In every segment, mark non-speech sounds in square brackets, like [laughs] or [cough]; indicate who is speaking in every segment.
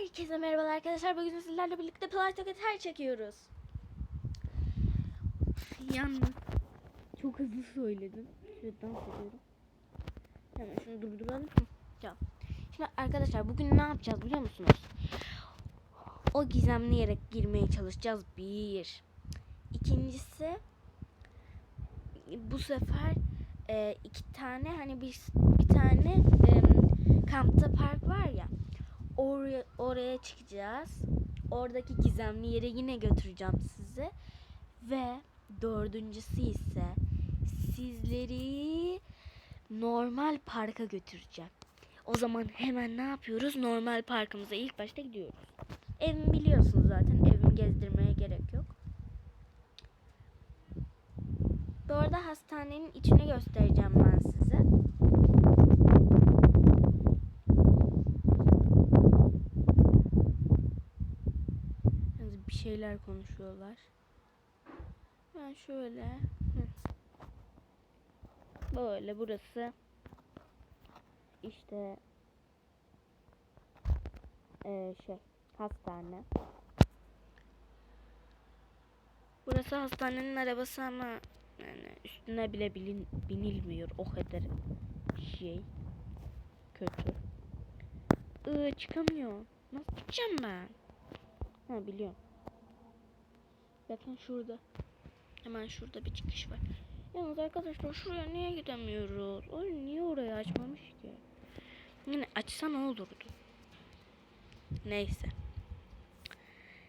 Speaker 1: Herkese merhabalar arkadaşlar. Bugün sizlerle birlikte Play Together çekiyoruz. Yalnız çok hızlı söyledim. Şöyle dans ediyorum. Hemen şunu durduralım. Tamam. Şimdi arkadaşlar bugün ne yapacağız biliyor musunuz? O gizemli yere girmeye çalışacağız. Bir. İkincisi bu sefer e, iki tane hani bir bir tane e, kampta park oraya çıkacağız. Oradaki gizemli yere yine götüreceğim sizi ve dördüncüsü ise sizleri normal parka götüreceğim. O zaman hemen ne yapıyoruz? Normal parkımıza ilk başta gidiyoruz. Evimi biliyorsunuz zaten. Evimi gezdirmeye gerek yok. Bu arada hastanenin içini göstereceğim ben size. Yalnız bir şeyler konuşuyorlar. Ben şöyle. Böyle burası. İşte eee, şey hastane. Burası hastanenin arabası ama yani üstüne bile bilin, binilmiyor o kadar şey kötü. Iı, çıkamıyor. Nasıl çıkacağım ben? Ha biliyorum. Bakın şurada. Hemen şurada bir çıkış var. Yalnız arkadaşlar şuraya niye gidemiyoruz? O niye orayı açmamış ki? Yine açsa ne olurdu? Neyse.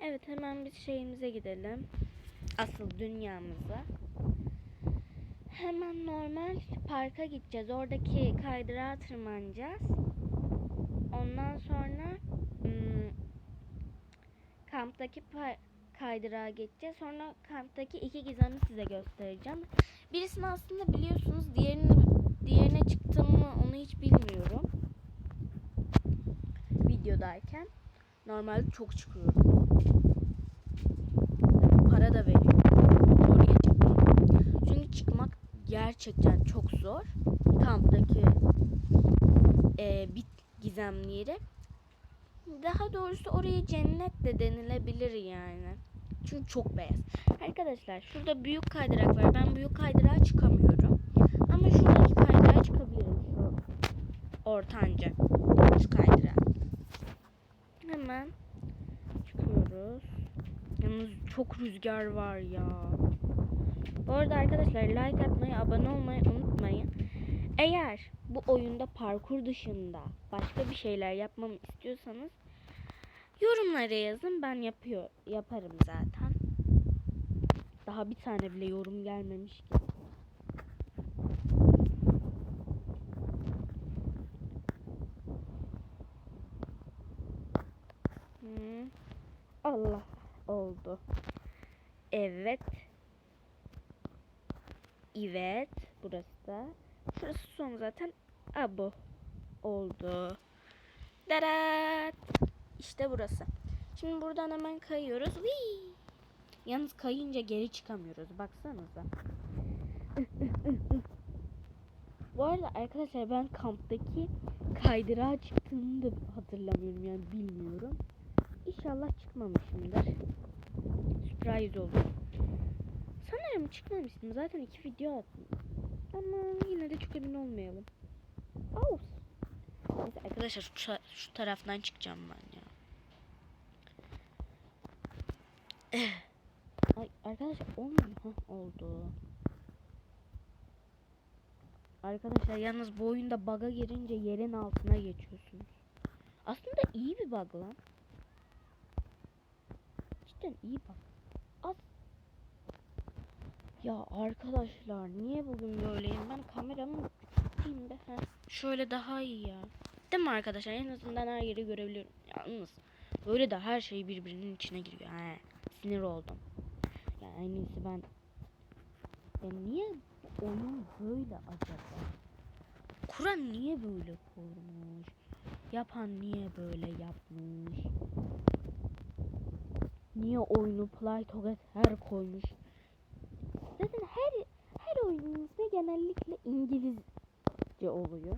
Speaker 1: Evet hemen bir şeyimize gidelim. Asıl dünyamıza. Hemen normal parka gideceğiz. Oradaki kaydırağa tırmanacağız. Ondan sonra hmm, kamptaki pa- kaydırağa geçeceğiz. Sonra kamptaki iki gizemi size göstereceğim. Birisini aslında biliyorsunuz. Diğerini diğerine çıktım mı onu hiç bilmiyorum. Videodayken. Normalde çok çıkıyorum. Para da veriyor. Oraya çıkmaya. Çünkü çıkmak gerçekten çok zor. Kamptaki e, bir gizemli yeri. Daha doğrusu oraya cennet de denilebilir yani. Çünkü çok beyaz. Arkadaşlar şurada büyük kaydırak var. Ben büyük kaydırağa çıkamıyorum. Ama şuradaki kaydırağa çıkabilirim. Ortanca. Şu kaydırağa. Hemen çıkıyoruz. Yalnız çok rüzgar var ya. Bu arada arkadaşlar like atmayı, abone olmayı unutmayın. Eğer bu oyunda parkur dışında başka bir şeyler yapmamı istiyorsanız yorumlara yazın. Ben yapıyor yaparım zaten. Daha bir tane bile yorum gelmemiş ki. Hı. Allah oldu. Evet. Evet. Burası da. Şurası son zaten. Abo oldu. Darat. İşte burası. Şimdi buradan hemen kayıyoruz. Whee! Yalnız kayınca geri çıkamıyoruz. Baksanıza. Bu arada arkadaşlar ben kamptaki kaydırağa çıktığımı da hatırlamıyorum yani bilmiyorum. İnşallah çıkmamışımdır. Surprise olur. Sanırım çıkmamıştım. Zaten iki video attım. Ama yine de çok emin olmayalım. Aus. Arkadaşlar şu, şu taraftan çıkacağım ben ya. Ay arkadaşlar. Hah oldu. Arkadaşlar yalnız bu oyunda bug'a girince yerin altına geçiyorsunuz. Aslında iyi bir bug lan. Cidden iyi bug. Az. Ya arkadaşlar niye bugün böyleyim? Ben kameramı tutayım be. Şöyle daha iyi ya. Değil mi arkadaşlar? En azından her yeri görebiliyorum. Yalnız böyle de her şey birbirinin içine giriyor. He. Sinir oldum. Ya en iyisi ben ben niye bu oyun böyle acaba? Kur'an niye böyle kurmuş? Yapan niye böyle yapmış? Niye oyunu Play Together koymuş? Zaten her her oyunumuzda genellikle İngilizce oluyor.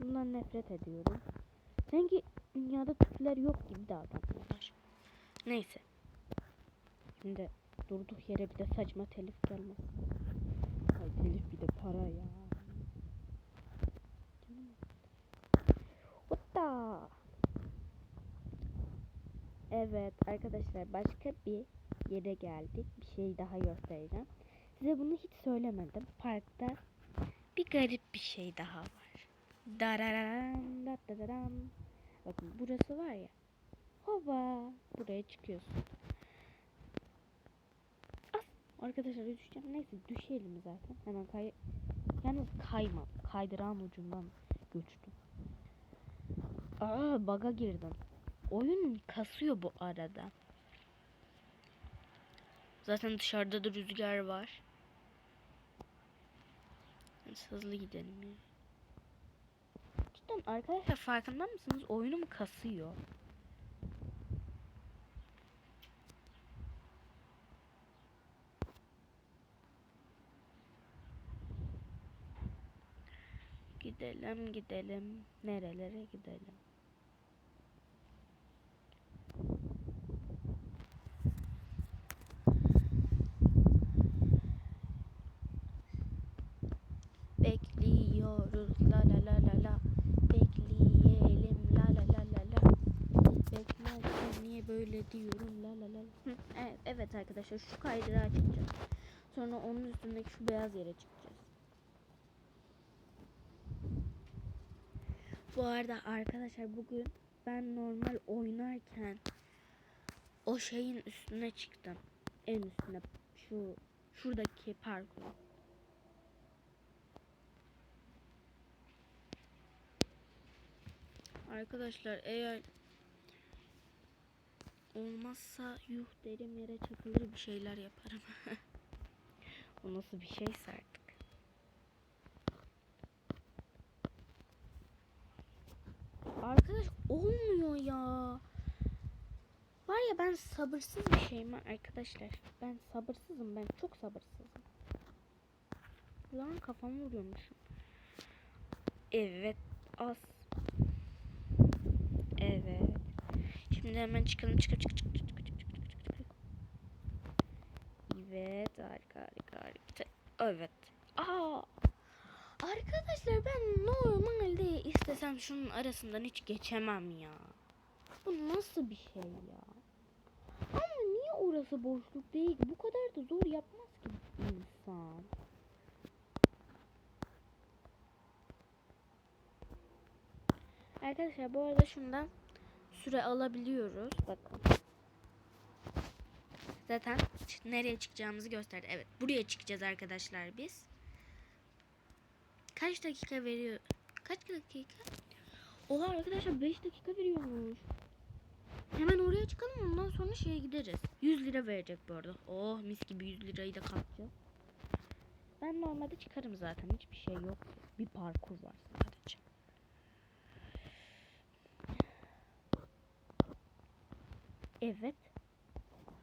Speaker 1: Bundan nefret ediyorum. Sanki dünyada Türkler yok gibi davranıyorlar. Neyse. Şimdi durduk yere bir de saçma telif gelmez. Ay telif bir de para ya. Hatta. Evet arkadaşlar başka bir yere geldik. Bir şey daha göstereceğim. Size bunu hiç söylemedim. Parkta bir garip bir şey daha var. Dararam. Bakın burası var ya. Hoba. Buraya çıkıyorsun. As. Arkadaşlar düşeceğim. Neyse düşelim zaten. Hemen kay... Yalnız kayma. Kaydırağın ucundan göçtüm. Aa baga girdim. Oyun kasıyor bu arada. Zaten dışarıda da rüzgar var. Hızlı gidelim ya. Cidden arkadaşlar farkında mısınız? Oyunum kasıyor. Gidelim gidelim. Nerelere gidelim? Bekliyoruz la la la la la. Bekleyelim la la la la la. Beklerken niye böyle diyorum la la la. Evet, evet arkadaşlar şu kaydırağa çıkacağız. Sonra onun üstündeki şu beyaz yere çıkacağız. Bu arada arkadaşlar bugün ben normal oynarken o şeyin üstüne çıktım. En üstüne şu şuradaki parkur. Arkadaşlar eğer olmazsa yuh derim yere çakılır bir şeyler yaparım. [laughs] o nasıl bir şeyse artık. Arkadaş olmuyor ya. Var ya ben sabırsız bir şeyim arkadaşlar. Ben sabırsızım ben çok sabırsızım. Lan kafamı vuruyormuşum. Evet az. Evet. Şimdi hemen çıkalım çık çık çık çık çık çık çık çık çık. Evet harika harika harika. Evet. Aa. Arkadaşlar ben normalde istesem şunun arasından hiç geçemem ya. Bu nasıl bir şey ya? Ama niye orası boşluk değil? Bu kadar da zor yapmaz ki insan. Arkadaşlar bu arada şundan süre alabiliyoruz. Bakın. Zaten nereye çıkacağımızı gösterdi. Evet buraya çıkacağız arkadaşlar biz. Kaç dakika veriyor? Kaç dakika? Oha arkadaşlar 5 dakika veriyormuş. Hemen oraya çıkalım ondan sonra şeye gideriz. 100 lira verecek bu arada. Oh mis gibi 100 lirayı da kapacağız. Ben normalde çıkarım zaten. Hiçbir şey yok. Bir parkur var sadece. Evet.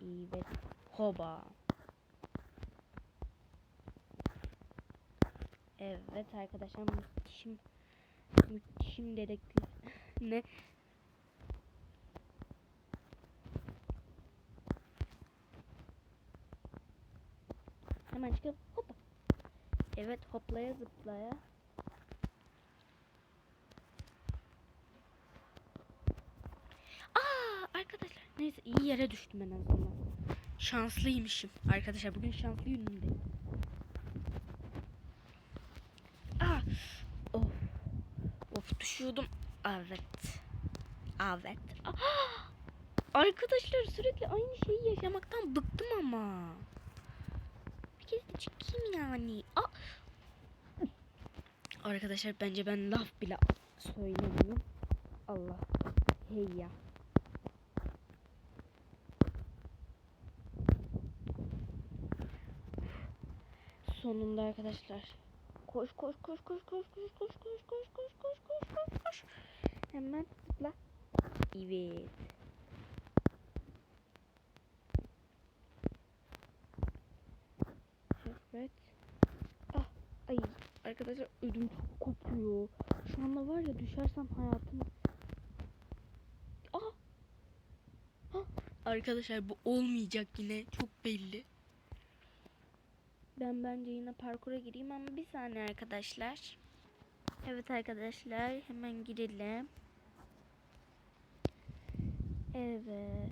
Speaker 1: Evet. Hoba. Evet arkadaşlar müthişim müthişim dedektif. ne? Hemen çıkalım. Hoppa. Evet hoplaya zıplaya. Aa arkadaşlar neyse iyi yere düştüm en azından. Şanslıymışım. Arkadaşlar bugün şanslı günümdeyim. Aa. Of. Of düşüyordum. Evet. Evet. Aa! Arkadaşlar sürekli aynı şeyi yaşamaktan bıktım ama. Bir kez de çıkayım yani. Aa! Arkadaşlar bence ben laf bile söylemiyorum. Allah. Hey ya. Sonunda arkadaşlar. Koş koş koş koş koş koş koş koş koş koş koş koş koş koş. Hemen zıpla. Evet. Evet. Ah ay arkadaşlar ödüm çok kopuyor. Şu anda var ya düşersem hayatım Arkadaşlar bu olmayacak yine çok belli. Ben bence yine parkura gireyim ama bir saniye arkadaşlar. Evet arkadaşlar hemen girelim. Evet.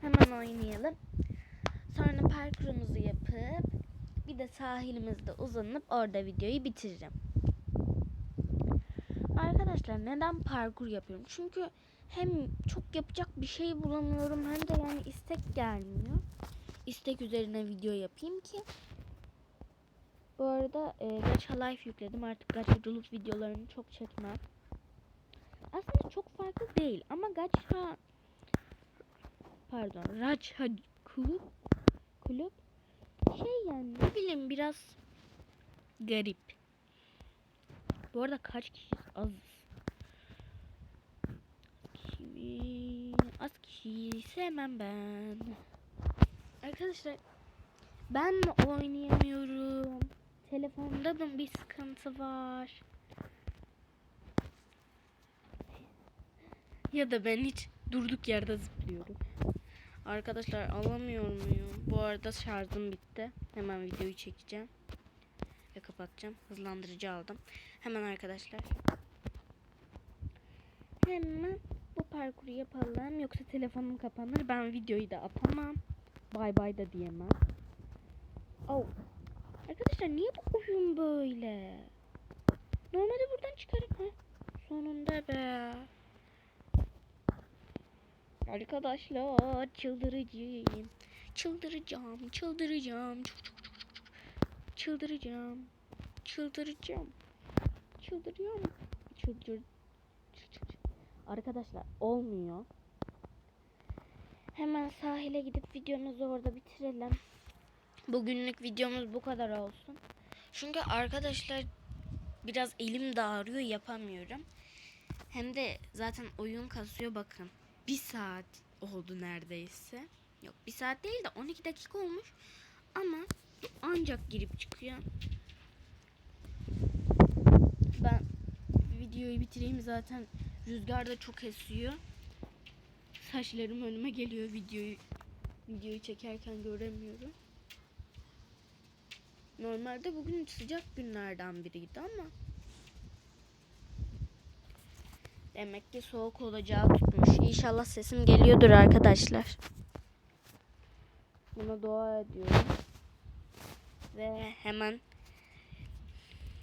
Speaker 1: Hemen oynayalım. Sonra parkurumuzu yapıp bir de sahilimizde uzanıp orada videoyu bitiririm. Arkadaşlar neden parkur yapıyorum? Çünkü hem çok yapacak bir şey bulamıyorum hem de yani istek gelmiyor. İstek üzerine video yapayım ki. Bu arada e, Gacha Life yükledim. Artık Gachacılık videolarını çok çekmem. Aslında çok farklı değil ama Gacha pardon Racha Kulüp Kulüp şey yani ne bileyim biraz garip. Bu arada kaç kişiyiz? Az. Kimi? Az kişiyi sevmem ben. Arkadaşlar ben mi oynayamıyorum? Telefonda mı bir sıkıntı var? Ya da ben hiç durduk yerde zıplıyorum. Arkadaşlar alamıyor muyum? Bu arada şarjım bitti. Hemen videoyu çekeceğim. Ve kapatacağım. Hızlandırıcı aldım. Hemen arkadaşlar. Hemen bu parkuru yapalım. Yoksa telefonum kapanır. Ben videoyu da atamam. Bay bay da diyemem. Oh. Arkadaşlar niye bu oyun böyle? Normalde buradan çıkarım ha. Sonunda be. Arkadaşlar çıldıracağım. Çıldıracağım, çıldıracağım. Çıldıracağım. Çıldıracağım. Çıldırıyorum. Çıldır. Arkadaşlar olmuyor. Hemen sahile gidip videomuzu orada bitirelim. Bugünlük videomuz bu kadar olsun. Çünkü arkadaşlar biraz elim de ağrıyor yapamıyorum. Hem de zaten oyun kasıyor bakın. Bir saat oldu neredeyse. Yok bir saat değil de 12 dakika olmuş. Ama ancak girip çıkıyor. Ben videoyu bitireyim zaten rüzgar da çok esiyor. Saçlarım önüme geliyor videoyu videoyu çekerken göremiyorum. Normalde bugün sıcak günlerden biriydi ama demek ki soğuk olacağı tutmuş. İnşallah sesim geliyordur arkadaşlar. Buna dua ediyorum. Ve hemen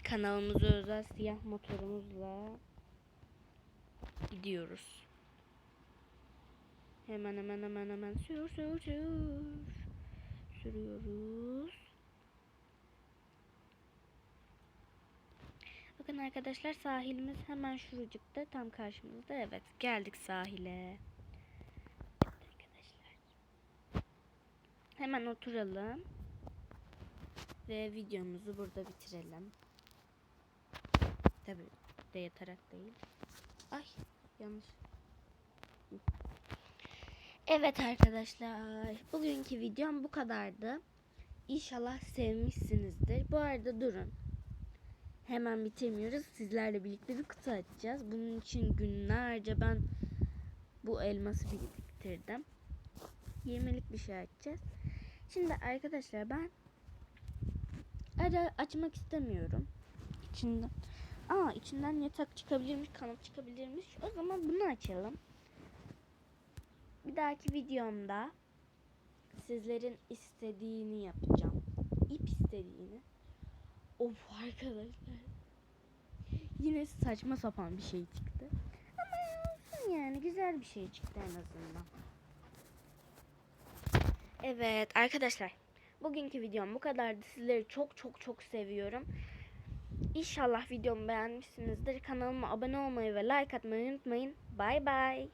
Speaker 1: kanalımıza özel siyah motorumuzla gidiyoruz. Hemen hemen hemen hemen sür sür sür. Sürüyoruz. Bakın arkadaşlar sahilimiz hemen şuracıkta tam karşımızda. Evet geldik sahile. Evet arkadaşlar. Hemen oturalım. Ve videomuzu burada bitirelim. Tabii de yatarak değil. Ay yanlış. Evet arkadaşlar. Bugünkü videom bu kadardı. İnşallah sevmişsinizdir. Bu arada durun. Hemen bitirmiyoruz. Sizlerle birlikte bir kutu açacağız. Bunun için günlerce ben bu elması biriktirdim. 20'lik bir şey açacağız. Şimdi arkadaşlar ben ara açmak istemiyorum. İçinden. Aa içinden yatak çıkabilirmiş, kanat çıkabilirmiş. O zaman bunu açalım. Bir dahaki videomda sizlerin istediğini yapacağım. İp istediğini. Of arkadaşlar. Yine saçma sapan bir şey çıktı. Ama olsun yani güzel bir şey çıktı en azından. Evet arkadaşlar. Bugünkü videom bu kadardı. Sizleri çok çok çok seviyorum. İnşallah videomu beğenmişsinizdir. Kanalıma abone olmayı ve like atmayı unutmayın. Bay bay.